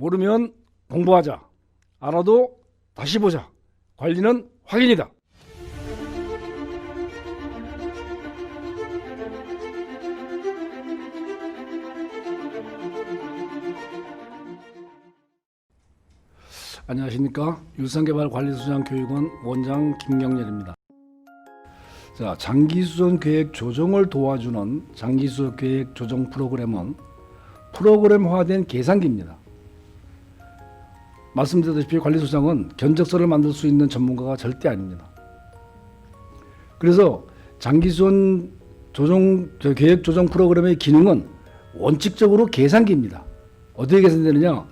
모르면 공부하자. 알아도 다시 보자. 관리는 확인이다. 안녕하십니까. 유산개발관리소장 교육원 원장 김경렬입니다. 자, 장기수선 계획 조정을 도와주는 장기수선 계획 조정 프로그램은 프로그램화된 계산기입니다. 말씀드렸다시피 관리소장은 견적서를 만들 수 있는 전문가가 절대 아닙니다. 그래서 장기수선 조정 저 계획 조정 프로그램의 기능은 원칙적으로 계산기입니다. 어떻게 계산되느냐?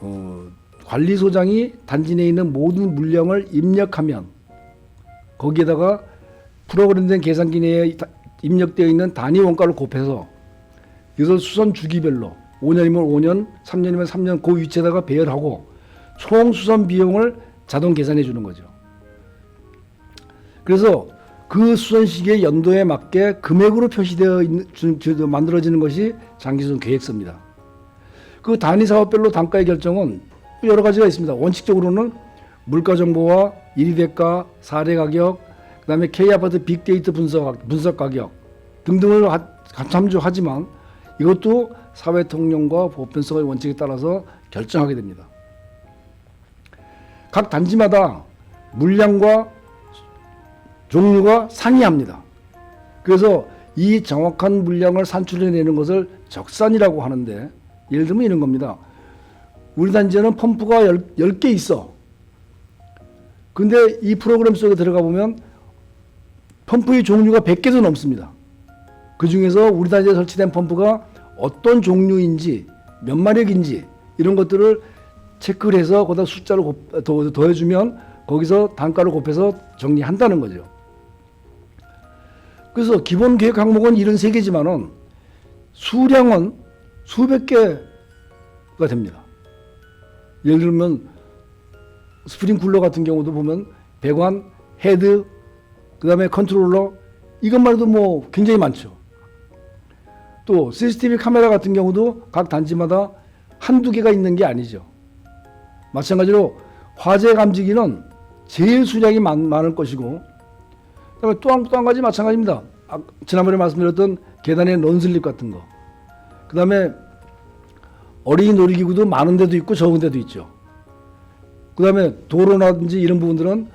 어, 관리소장이 단지 내에 있는 모든 물량을 입력하면 거기에다가 프로그램된 계산기 내에 다- 입력되어 있는 단위 원가를 곱해서 이것을 수선 주기별로 5년이면 5년, 3년이면 3년 그 위치에다가 배열하고 총 수선 비용을 자동 계산해 주는 거죠. 그래서 그 수선 시기의 연도에 맞게 금액으로 표시되어 있는 만들어지는 것이 장기수선 계획서입니다. 그 단위 사업별로 단가의 결정은 여러 가지가 있습니다. 원칙적으로는 물가 정보와 1위 대가, 4대 가격, 그다음에 K 아파트 빅데이터 분석 분석 가격 등등을 하- 참조하지만 이것도 사회 통념과 보편성의 원칙에 따라서 결정하게 됩니다. 각 단지마다 물량과 종류가 상이합니다. 그래서 이 정확한 물량을 산출해내는 것을 적산이라고 하는데 예를 들면 이런 겁니다. 우리 단지에는 펌프가 10, 개 있어. 근데 이 프로그램 속에 들어가 보면 펌프의 종류가 100개도 넘습니다. 그 중에서 우리 단지에 설치된 펌프가 어떤 종류인지 몇 마력인지 이런 것들을 체크를 해서 거기다 숫자를 곱- 더, 더해주면 거기서 단가를 곱해서 정리한다는 거죠. 그래서 기본 계획 항목은 73개지만은 수량은 수백 개가 됩니다. 예를 들면 스프링 쿨러 같은 경우도 보면 배관, 헤드, 그 다음에 컨트롤러 이것만 해도 뭐 굉장히 많죠. 또 CCTV 카메라 같은 경우도 각 단지마다 한두 개가 있는 게 아니죠. 마찬가지로 화재 감지기는 제일 수량이 많, 많을 것이고 그다음에 또 한 또 한 가지 마찬가지입니다. 아, 지난번에 말씀드렸던 계단의 런슬립 같은 거. 그 다음에 어린이 놀이기구도 많은 데도 있고 적은 데도 있죠. 그 다음에 도로라든지 이런 부분들은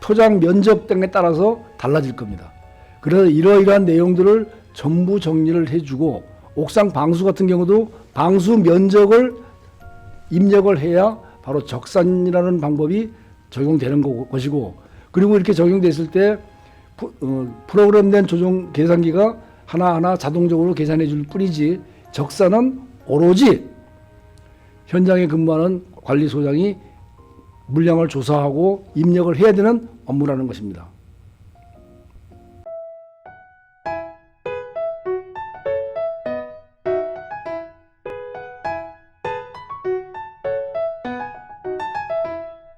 표장 면적 등에 따라서 달라질 겁니다. 그래서 이러이러한 내용들을 전부 정리를 해주고 옥상 방수 같은 경우도 방수 면적을 입력을 해야 바로 적산이라는 방법이 적용되는 거- 것이고 그리고 이렇게 적용됐을 때 프- 어, 프로그램된 조정 계산기가 하나하나 자동적으로 계산해 줄 뿐이지 적산은 오로지 현장에 근무하는 관리소장이 물량을 조사하고 입력을 해야 되는 업무라는 것입니다.